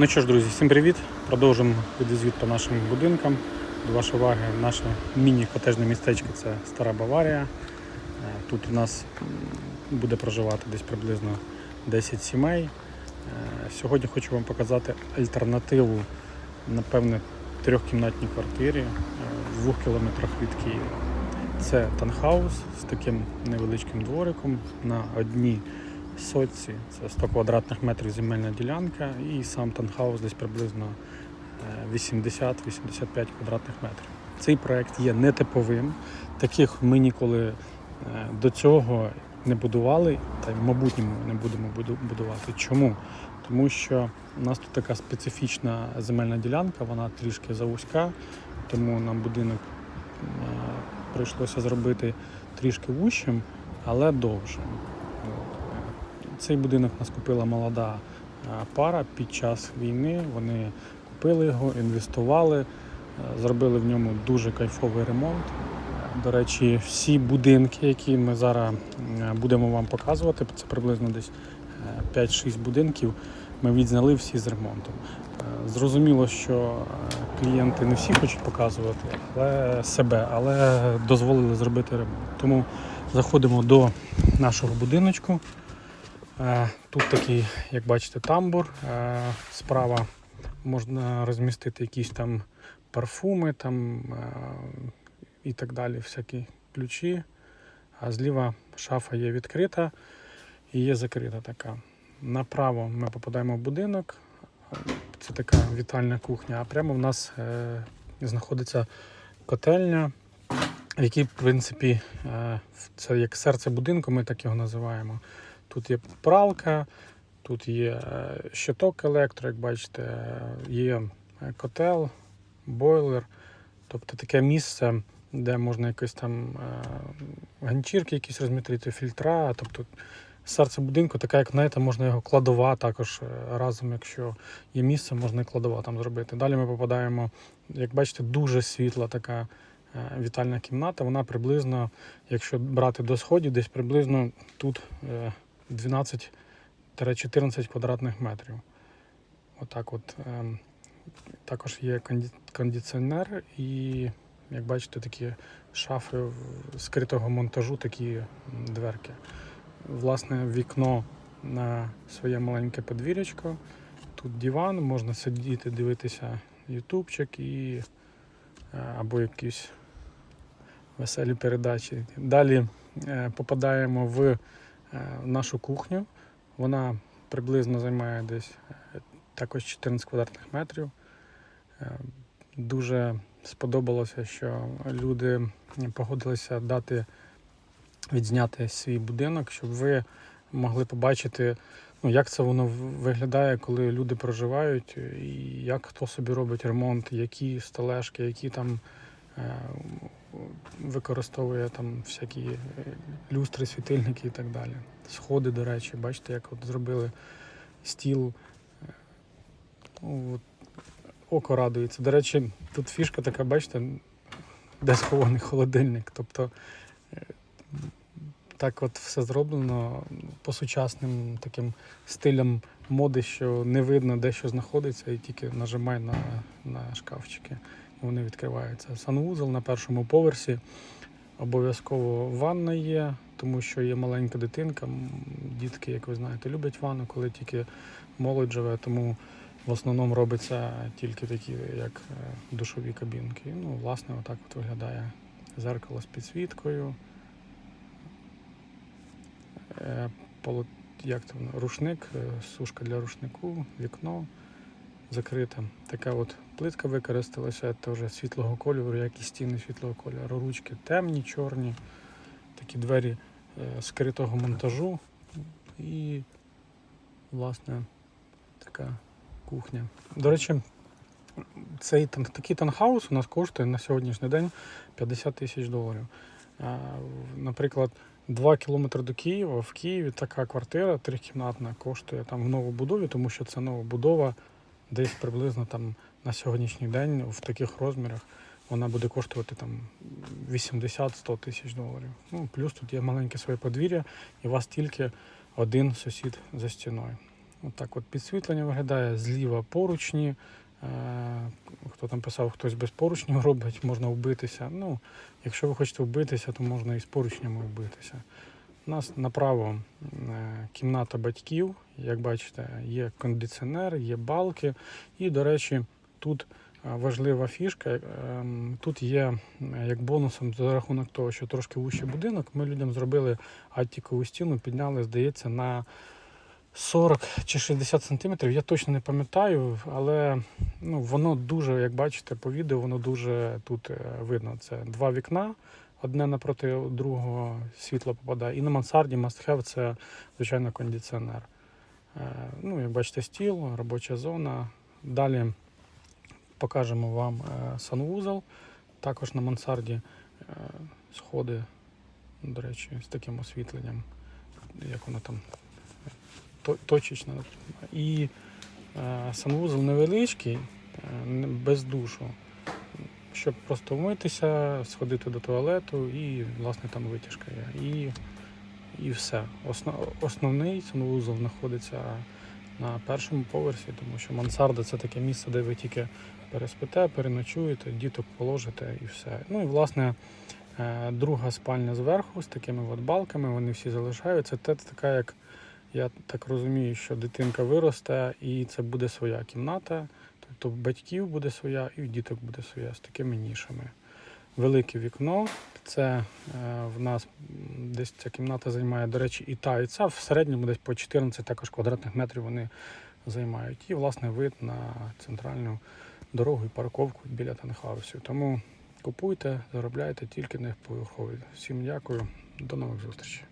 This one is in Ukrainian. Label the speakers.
Speaker 1: Ну що ж, друзі, всім привіт! Продовжимо відеозвіт по нашим будинкам. До вашої уваги, наше міні-котежне містечко це Стара Баварія. Е, Тут у нас буде проживати десь приблизно 10 сімей. Е, Сьогодні хочу вам показати альтернативу, напевне, трьохкімнатній квартирі е, в двох кілометрах від Києва. Це танхаус з таким невеличким двориком на одній сотці. Це 100 квадратних метрів земельна ділянка і сам танхаус десь приблизно е, 80-85 квадратних метрів. Цей проект є нетиповим. Таких ми ніколи е, до цього не будували, та й в майбутньому не будемо будувати. Чому? Тому що у нас тут така специфічна земельна ділянка, вона трішки завузька, тому нам будинок е, прийшлося зробити трішки вущим, але довшим. Цей будинок нас купила молода е, пара під час війни. Вони купили його, інвестували, е, зробили в ньому дуже кайфовий ремонт. Е, До речі, всі будинки, які ми зараз будемо вам показувати, це приблизно десь е, 5-6 будинків, ми відзняли всі з ремонтом. Зрозуміло, що клієнти не всі хочуть показувати але себе, але дозволили зробити ремонт. Тому заходимо до нашого будиночку. Е, Тут такий, як бачите, тамбур. Е, Справа можна розмістити якісь там парфуми там, е, і так далі, всякі ключі. А зліва шафа є відкрита і є закрита така. Направо ми попадаємо в будинок. Це така вітальна кухня, а прямо в нас знаходиться котельня, в якій, в принципі, це як серце будинку, ми так його називаємо. Тут є пралка, тут є е, щиток електро, як бачите, є е, котел, бойлер. Тобто таке місце, де можна якось там е, ганчірки якісь розмітрити, фільтра. Тобто серце будинку, така, як знаєте, можна його кладова також разом, якщо є місце, можна і кладова там зробити. Далі ми попадаємо, як бачите, дуже світла така вітальна кімната. Вона приблизно, якщо брати до сходів, десь приблизно тут 12-14 квадратних метрів. Отак от. ем, Також є кондиціонер і, як бачите, такі шафи скритого монтажу, такі дверки. Власне, вікно на своє маленьке подвір'ячко. Тут диван, можна сидіти, дивитися ютубчик і е, або якісь веселі передачі. Далі е, попадаємо в нашу кухню. Вона приблизно займає десь е, також 14 квадратних метрів. Е, Дуже сподобалося, що люди погодилися дати відзняти свій будинок, щоб ви могли побачити, ну, як це воно виглядає, коли люди проживають, і як хто собі робить ремонт, які стележки, які там е, використовує там всякі е, люстри, світильники і так далі. Сходи, до речі, бачите, як от зробили стіл. Е, Ну, от, око радується. До речі, тут фішка така, бачите, де схований холодильник. Тобто е, так от все зроблено по сучасним таким стилям моди, що не видно, де що знаходиться, і тільки нажимай на, на шкафчики, вони відкриваються. Санвузол на першому поверсі. Обов'язково ванна є, тому що є маленька дитинка. Дітки, як ви знаєте, люблять ванну, коли тільки молодь живе, тому в основному робиться тільки такі, як е, душові кабінки. Ну, власне, отак от виглядає зеркало з підсвіткою. Е, Як це? Рушник, е, сушка для рушнику, вікно закрите. Така от плитка використалася, теж світлого кольору, як і стіни світлого кольору. Ручки темні, чорні, такі двері е, скритого монтажу і, власне, така кухня. До речі, цей такий танхаус у нас коштує на сьогоднішній день 50 тисяч доларів. Наприклад, 2 кілометри до Києва, в Києві така квартира трикімнатна коштує там в новобудові, тому що це новобудова десь приблизно там на сьогоднішній день в таких розмірах вона буде коштувати там 80-100 тисяч доларів. Ну, плюс тут є маленьке своє подвір'я, і у вас тільки один сусід за стіною. Отак от підсвітлення виглядає, зліва поручні. Е, Хто там писав, хтось без поручнів робить, можна вбитися. Ну, якщо ви хочете вбитися, то можна і з поручнями вбитися. У нас направо е, кімната батьків. Як бачите, є кондиціонер, є балки. І, до речі, тут е, важлива фішка. е, Тут є як бонусом за рахунок того, що трошки вущий будинок. Ми людям зробили аттікову стіну, підняли, здається, на 40 чи 60 сантиметрів. Я точно не пам'ятаю, але ну, воно дуже, як бачите, по відео, воно дуже тут видно. Це два вікна, одне напроти другого світло попадає. І на мансарді have це, звичайно, кондиціонер. Е, Ну, як бачите, стіл, робоча зона. Далі покажемо вам е, санвузол. Також на мансарді е, сходи, до речі, з таким освітленням, як воно там точечно. І санвузол невеличкий, без душу, щоб просто вмитися, сходити до туалету і, власне, там витяжка є. І, і все. Осно- основний санвузол знаходиться на першому поверсі, тому що мансарда це таке місце, де ви тільки переспите, переночуєте, діток положите і все. Ну і власне. е, Друга спальня зверху з такими от балками, вони всі залишаються. Це така, як я так розумію, що дитинка виросте і це буде своя кімната. В батьків буде своя і в діток буде своя з такими нішами. Велике вікно. Це е, в нас десь ця кімната займає, до речі, і та, і ця. В середньому десь по 14 також квадратних метрів вони займають. І, власне, вид на центральну дорогу і парковку біля танхаусів. Тому купуйте, заробляйте тільки не поверхові. Всім дякую, до нових зустрічей.